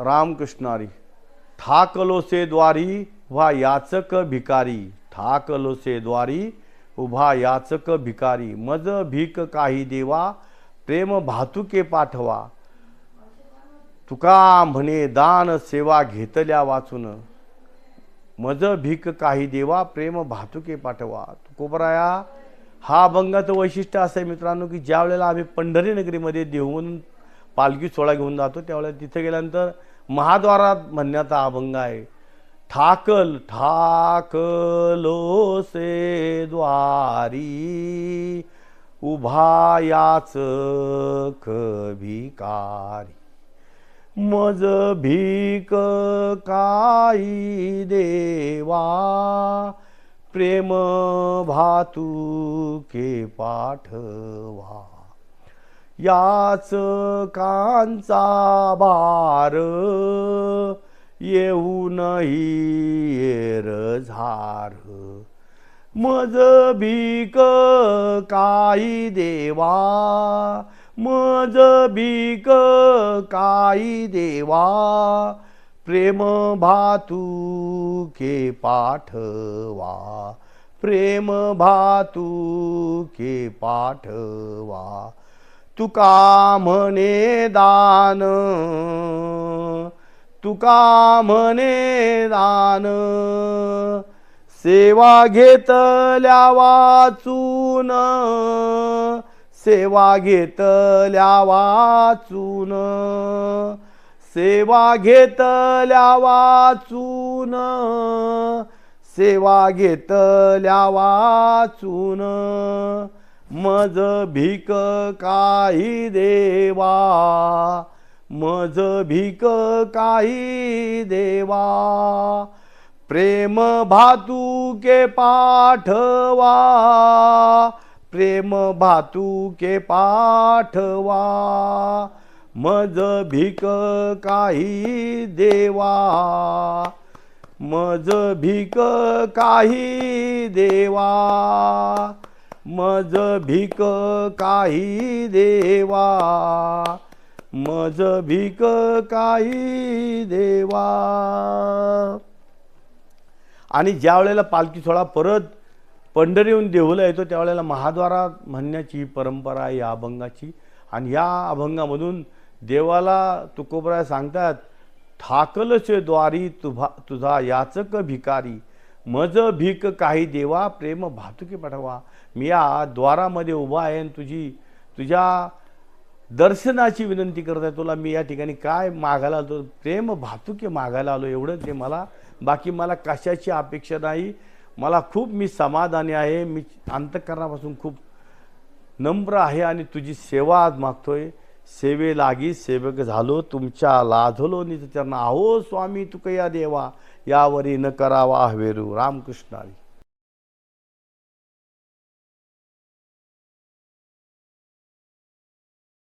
रामकृष्णारी ठाकलोसे द्वारी उभा याचक भिकारी ठाकलोसे द्वारी उभा याचक भिकारी मज भीक काही देवा प्रेम भातुके पाठवा. तुका म्हणे दान सेवा घेतल्या वाचून. मज भीक काही देवा प्रेम भातुके पाठवा. तुकोबराया हा अभंगाचं वैशिष्ट्य असं आहे मित्रांनो की ज्या वेळेला आम्ही पंढरी नगरीमध्ये देहून पालखी सोहळा घेऊन जातो. त्यावेळेला तिथे गेल्यानंतर महाद्वारात म्हणण्याचा अभंग आहे ठाकल ठाकलो से द्वारी उभा याच भिकारी मज भीक काही देवा प्रेम भातुके पाठवा. याच कांचा बार येऊनही येर झार. मज भीक काही देवा मज भीक काही देवा प्रेम भातुके पाठवा प्रेम भातुके पाठवा. तुका म्हणे दान. तुका म्हणे दान. सेवा घेतल्या वाचून सेवा घेतल्या वाचून सेवा घेतल्या वाचून सेवा घेतल्या वाचून मज भीक काही देवा मज भीक काही देवा. प्रेम भातुके पाठवा प्रेम भातुके पाठवा. मज भीक काही देवा मज भीक काही देवा. मज भीक काही देवा. मज भीक काही देवा. आणि ज्या वेळेला पालखी सोळा परत पंढरीहून देहूला येतो त्यावेळेला महाद्वारात म्हणण्याची परंपरा आहे या अभंगाची. आणि या अभंगामधून देवाला तुकोबराय सांगतात ठाकलचे द्वारी तुभा तुझा याचक भिकारी मज भीक काही देवा प्रेम भातुकी पाठवा. मी या द्वारामध्ये उभा आहे आणि तुझी तुझ्या दर्शनाची विनंती करत आहे. तुला मी या ठिकाणी काय मागायला आलो? प्रेम भातुकी मागायला आलो. एवढंच ते मला. बाकी मला कशाची अपेक्षा नाही. मला खूप मी समाधानी आहे. मी अंतकरणापासून खूप नम्र आहे आणि तुझी सेवा आज मागतोय. सेवे लागी सेवक झालो. तुमच्या लाधलो नि त्यांना आहो स्वामी तुकया देवा? यावरी न करावा हवेरू. रामकृष्णारी